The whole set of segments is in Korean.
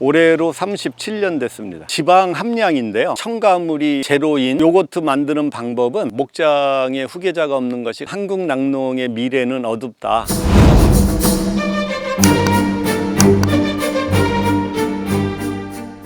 올해로 37년 됐습니다. 지방 함량인데요. 첨가물이 제로인 요거트 만드는 방법은 목장에 후계자가 없는 것이 한국 낙농의 미래는 어둡다.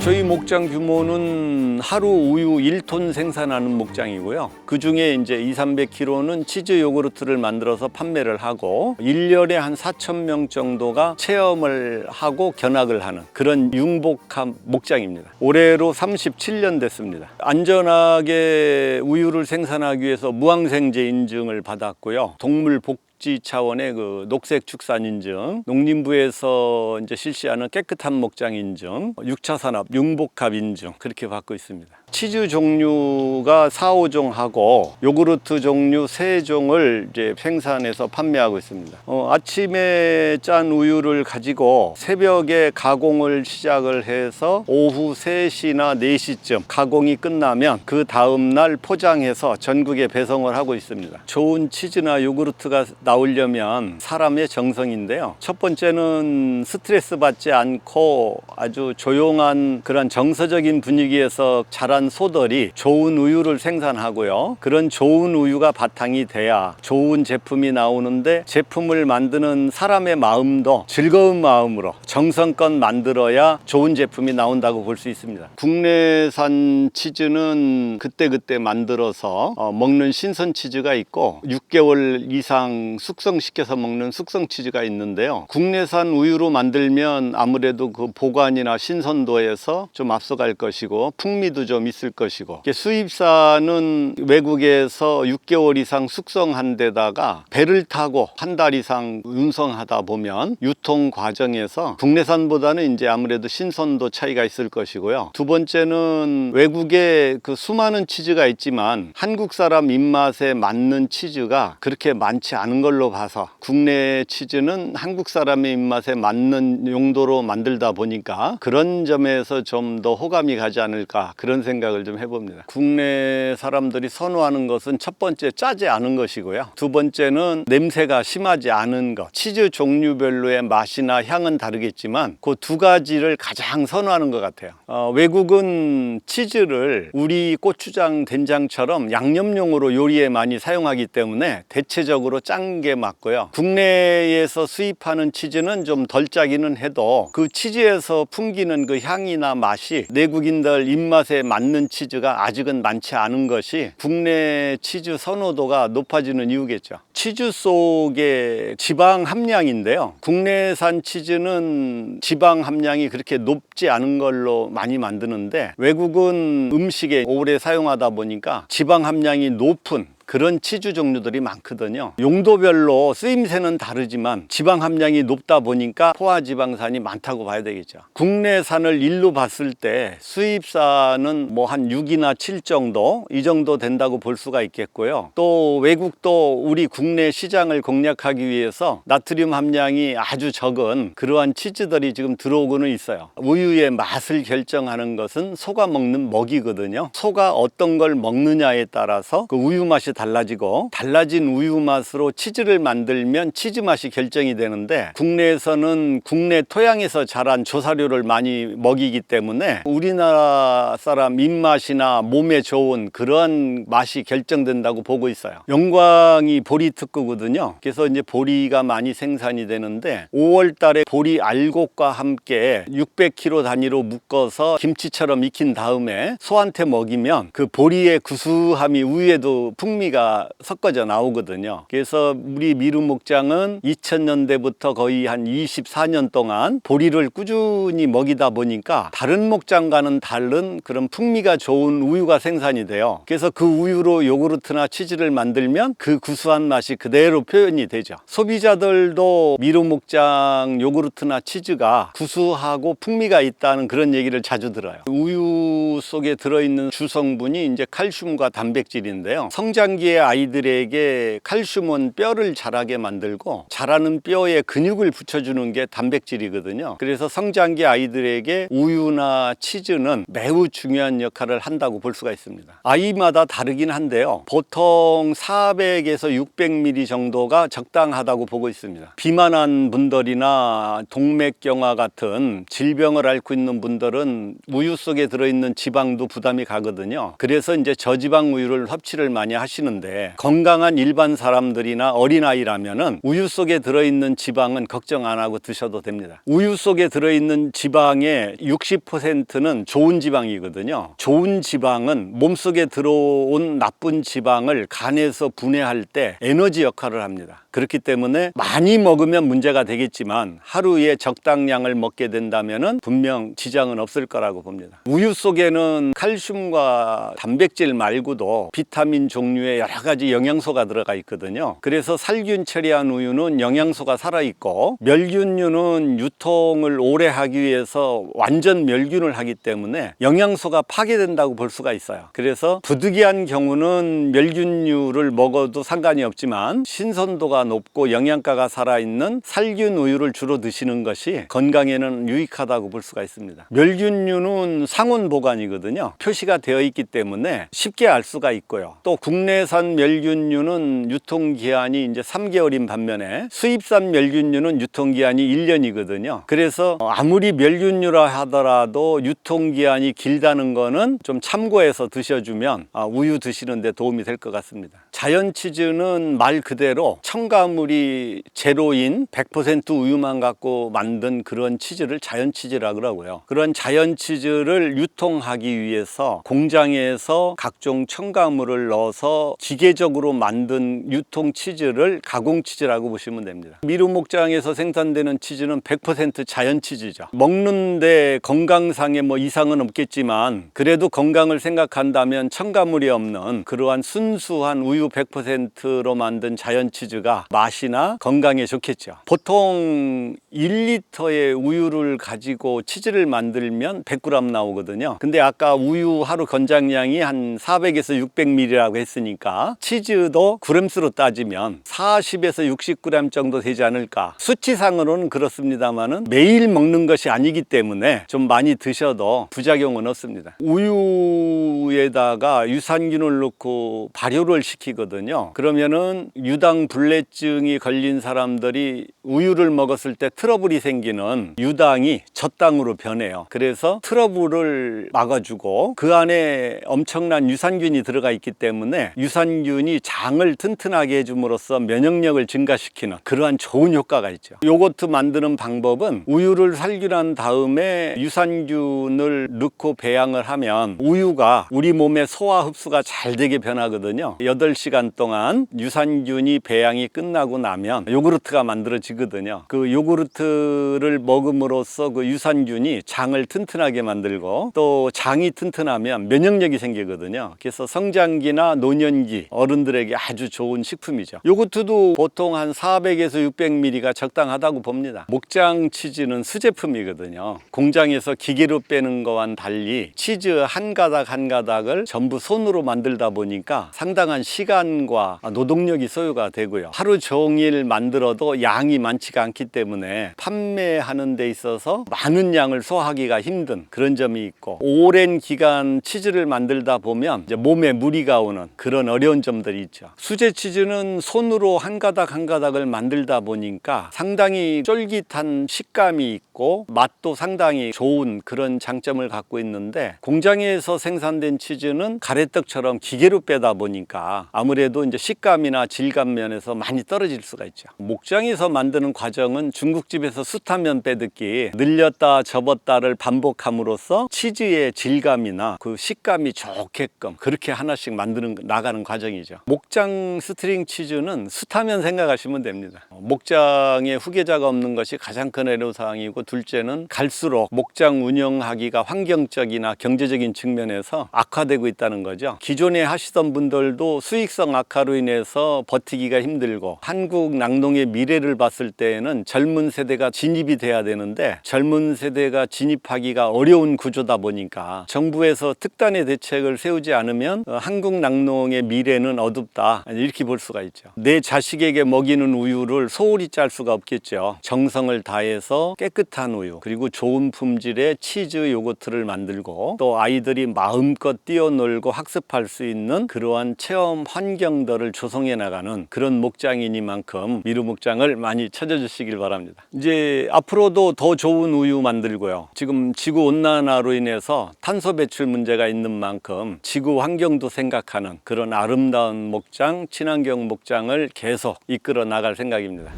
저희 목장 규모는 하루 우유 1톤 생산하는 목장이고요. 그 중에 이제 2, 300kg는 치즈 요구르트를 만들어서 판매를 하고 1년에 한 4천 명 정도가 체험을 하고 견학을 하는 그런 융복한 목장입니다. 올해로 37년 됐습니다. 안전하게 우유를 생산하기 위해서 무항생제 인증을 받았고요. 동물 복 복지 차원의 그 녹색 축산 인증, 농림부에서 이제 실시하는 깨끗한 목장 인증, 6차 산업 융복합 인증 그렇게 받고 있습니다. 치즈 종류가 4, 5종 하고 요구르트 종류 3종을 이제 생산해서 판매하고 있습니다. 어, 아침에 짠 우유를 가지고 새벽에 가공을 시작을 해서 오후 3시나 4시쯤 가공이 끝나면 그 다음 날 포장해서 전국에 배송을 하고 있습니다. 좋은 치즈나 요구르트가 나오려면 사람의 정성인데요. 첫 번째는 스트레스 받지 않고 아주 조용한 그런 정서적인 분위기에서 자란 소들이 좋은 우유를 생산하고요. 그런 좋은 우유가 바탕이 돼야 좋은 제품이 나오는데 제품을 만드는 사람의 마음도 즐거운 마음으로 정성껏 만들어야 좋은 제품이 나온다고 볼 수 있습니다. 국내산 치즈는 그때그때 만들어서 어, 먹는 신선 치즈가 있고 6개월 이상 숙성시켜서 먹는 숙성 치즈가 있는데요. 국내산 우유로 만들면 아무래도 그 보관이나 신선도에서 좀 앞서갈 것이고 풍미도 좀 있을 것이고 수입산은 외국에서 6개월 이상 숙성한 데다가 배를 타고 한 달 이상 운송하다 보면 유통 과정에서 국내산보다는 이제 아무래도 신선도 차이가 있을 것이고요. 두 번째는 외국에 그 수많은 치즈가 있지만 한국 사람 입맛에 맞는 치즈가 그렇게 많지 않은 걸로 봐서 국내 치즈는 한국 사람의 입맛에 맞는 용도로 만들다 보니까 그런 점에서 좀 더 호감이 가지 않을까 그런 생각 을 좀 해봅니다. 국내 사람들이 선호하는 것은 첫 번째 짜지 않은 것이고요. 두 번째는 냄새가 심하지 않은 것. 치즈 종류별로의 맛이나 향은 다르겠지만 그 두 가지를 가장 선호하는 것 같아요. 어, 외국은 치즈를 우리 고추장, 된장처럼 양념용으로 요리에 많이 사용하기 때문에 대체적으로 짠 게 맞고요. 국내에서 수입하는 치즈는 좀 덜 짜기는 해도 그 치즈에서 풍기는 그 향이나 맛이 내국인들 입맛에 맞는 치즈가 아직은 많지 않은 것이 국내 치즈 선호도가 높아지는 이유겠죠. 치즈 속에 지방 함량인데요. 국내산 치즈는 지방 함량이 그렇게 높지 않은 걸로 많이 만드는데 외국은 음식에 오래 사용하다 보니까 지방 함량이 높은 그런 치즈 종류들이 많거든요. 용도별로 쓰임새는 다르지만 지방 함량이 높다 보니까 포화지방산이 많다고 봐야 되겠죠. 국내산을 일로 봤을 때 수입산은 뭐 한 6이나 7 정도 이 정도 된다고 볼 수가 있겠고요. 또 외국도 우리 국내 시장을 공략하기 위해서 나트륨 함량이 아주 적은 그러한 치즈들이 지금 들어오고는 있어요. 우유의 맛을 결정하는 것은 소가 먹는 먹이거든요. 소가 어떤 걸 먹느냐에 따라서 그 우유 맛이 달라지고 달라진 우유 맛으로 치즈를 만들면 치즈 맛이 결정이 되는데 국내에서는 국내 토양에서 자란 조사료를 많이 먹이기 때문에 우리나라 사람 입맛이나 몸에 좋은 그런 맛이 결정된다고 보고 있어요. 영광이 보리 특구거든요. 그래서 이제 보리가 많이 생산이 되는데 5월 달에 보리 알곡과 함께 600kg 단위로 묶어서 김치처럼 익힌 다음에 소한테 먹이면 그 보리의 구수함이 우유에도 풍미 가 섞어져 나오거든요. 그래서 우리 미루 목장은 2000년대부터 거의 한 24년 동안 보리를 꾸준히 먹이다 보니까 다른 목장과는 다른 그런 풍미가 좋은 우유가 생산이 돼요. 그래서 그 우유로 요구르트나 치즈를 만들면 그 구수한 맛이 그대로 표현이 되죠. 소비자들도 미루 목장 요구르트나 치즈가 구수하고 풍미가 있다는 그런 얘기를 자주 들어요. 우유 속에 들어있는 주성분이 이제 칼슘과 단백질인데요. 성장 성장기의 아이들에게 칼슘은 뼈를 자라게 만들고 자라는 뼈에 근육을 붙여주는 게 단백질이거든요. 그래서 성장기 아이들에게 우유나 치즈는 매우 중요한 역할을 한다고 볼 수가 있습니다. 아이마다 다르긴 한데요. 보통 400에서 600ml 정도가 적당하다고 보고 있습니다. 비만한 분들이나 동맥경화 같은 질병을 앓고 있는 분들은 우유 속에 들어있는 지방도 부담이 가거든요. 그래서 이제 저지방 우유를 섭취를 많이 하시 는데 건강한 일반 사람들이나 어린아이라면은 우유 속에 들어있는 지방은 걱정 안 하고 드셔도 됩니다. 우유 속에 들어있는 지방의 60%는 좋은 지방이거든요. 좋은 지방은 몸속에 들어온 나쁜 지방을 간에서 분해할 때 에너지 역할을 합니다. 그렇기 때문에 많이 먹으면 문제가 되겠지만 하루에 적당량을 먹게 된다면은 분명 지장은 없을 거라고 봅니다. 우유 속에는 칼슘과 단백질 말고도 비타민 종류의 여러 가지 영양소가 들어가 있거든요. 그래서 살균 처리한 우유는 영양소가 살아 있고 멸균류는 유통을 오래 하기 위해서 완전 멸균을 하기 때문에 영양소가 파괴된다고 볼 수가 있어요. 그래서 부득이한 경우는 멸균류를 먹어도 상관이 없지만 신선도가 높고 영양가가 살아있는 살균 우유를 주로 드시는 것이 건강에는 유익하다고 볼 수가 있습니다. 멸균류는 상온 보관이거든요. 표시가 되어 있기 때문에 쉽게 알 수가 있고요. 또 국내 산 멸균류는 유통기한이 이제 3개월인 반면에 수입산 멸균류는 유통기한이 1년이거든요. 그래서 아무리 멸균류라 하더라도 유통기한이 길다는 거는 좀 참고해서 드셔주면 아, 우유 드시는데 도움이 될 것 같습니다. 자연 치즈는 말 그대로 첨가물이 제로인 100% 우유만 갖고 만든 그런 치즈를 자연 치즈라 그러고요. 그런 자연 치즈를 유통하기 위해서 공장에서 각종 첨가물을 넣어서 기계적으로 만든 유통 치즈를 가공 치즈라고 보시면 됩니다. 미루 목장에서 생산되는 치즈는 100% 자연 치즈죠. 먹는데 건강상에 뭐 이상은 없겠지만 그래도 건강을 생각한다면 첨가물이 없는 그러한 순수한 우유 100%로 만든 자연 치즈가 맛이나 건강에 좋겠죠. 보통 1리터의 우유를 가지고 치즈를 만들면 100g 나오거든요. 근데 아까 우유 하루 권장량이 한 400에서 600ml라고 했으니까 치즈도 그램수로 따지면 40에서 60g 정도 되지 않을까. 수치상으로는 그렇습니다만은 매일 먹는 것이 아니기 때문에 좀 많이 드셔도 부작용은 없습니다. 우유에다가 유산균을 넣고 발효를 시키거든요. 그러면은 유당 불내증이 걸린 사람들이 우유를 먹었을 때 트러블이 생기는 유당이 젖당으로 변해요. 그래서 트러블을 막아주고 그 안에 엄청난 유산균이 들어가 있기 때문에 유산균이 장을 튼튼하게 해줌으로써 면역력을 증가시키는 그러한 좋은 효과가 있죠. 요거트 만드는 방법은 우유를 살균한 다음에 유산균을 넣고 배양을 하면 우유가 우리 몸의 소화 흡수가 잘 되게 변하거든요. 8시간 동안 유산균이 배양이 끝나고 나면 요구르트가 만들어지거든요. 그 요구르트를 먹음으로써 그 유산균이 장을 튼튼하게 만들고 또 장이 튼튼하면 면역력이 생기거든요. 그래서 성장기나 노년 기 어른들에게 아주 좋은 식품이죠. 요거트도 보통 한 400에서 600ml가 적당하다고 봅니다. 목장 치즈는 수제품이거든요. 공장에서 기계로 빼는 거와는 달리 치즈 한 가닥 한 가닥을 전부 손으로 만들다 보니까 상당한 시간과 노동력이 소요가 되고요. 하루 종일 만들어도 양이 많지가 않기 때문에 판매하는 데 있어서 많은 양을 소화하기가 힘든 그런 점이 있고 오랜 기간 치즈를 만들다 보면 몸에 무리가 오는 그런 어려운 점들이 있죠. 수제 치즈는 손으로 한 가닥 한 가닥을 만들다 보니까 상당히 쫄깃한 식감이 있고 맛도 상당히 좋은 그런 장점을 갖고 있는데 공장에서 생산된 치즈는 가래떡처럼 기계로 빼다 보니까 아무래도 이제 식감이나 질감 면에서 많이 떨어질 수가 있죠. 목장에서 만드는 과정은 중국집에서 숯하면 빼듣기 늘렸다 접었다를 반복함으로써 치즈의 질감이나 그 식감이 좋게끔 그렇게 하나씩 만드는 나가는 과정이죠. 목장 스트링 치즈는 숯하면 생각하시면 됩니다. 목장에 후계자가 없는 것이 가장 큰 애로사항이고 둘째는 갈수록 목장 운영하기가 환경적이나 경제적인 측면에서 악화되고 있다는 거죠. 기존에 하시던 분들도 수익성 악화로 인해서 버티기가 힘들고 한국 낙농의 미래를 봤을 때에는 젊은 세대가 진입이 돼야 되는데 젊은 세대가 진입하기가 어려운 구조다 보니까 정부에서 특단의 대책을 세우지 않으면 어, 한국 낙농의 미래는 어둡다 이렇게 볼 수가 있죠. 내 자식에게 먹이는 우유를 소홀히 짤 수가 없겠죠. 정성을 다해서 깨끗한 우유 그리고 좋은 품질의 치즈 요거트를 만들고 또 아이들이 마음껏 뛰어놀고 학습할 수 있는 그러한 체험 환경들을 조성해 나가는 그런 목장이니만큼 미루 목장을 많이 찾아주시길 바랍니다. 이제 앞으로도 더 좋은 우유 만들고요. 지금 지구 온난화로 인해서 탄소 배출 문제가 있는 만큼 지구 환경도 생각하는 그런 아름다운 목장, 친환경 목장을 계속 이끌어 나갈 생각입니다.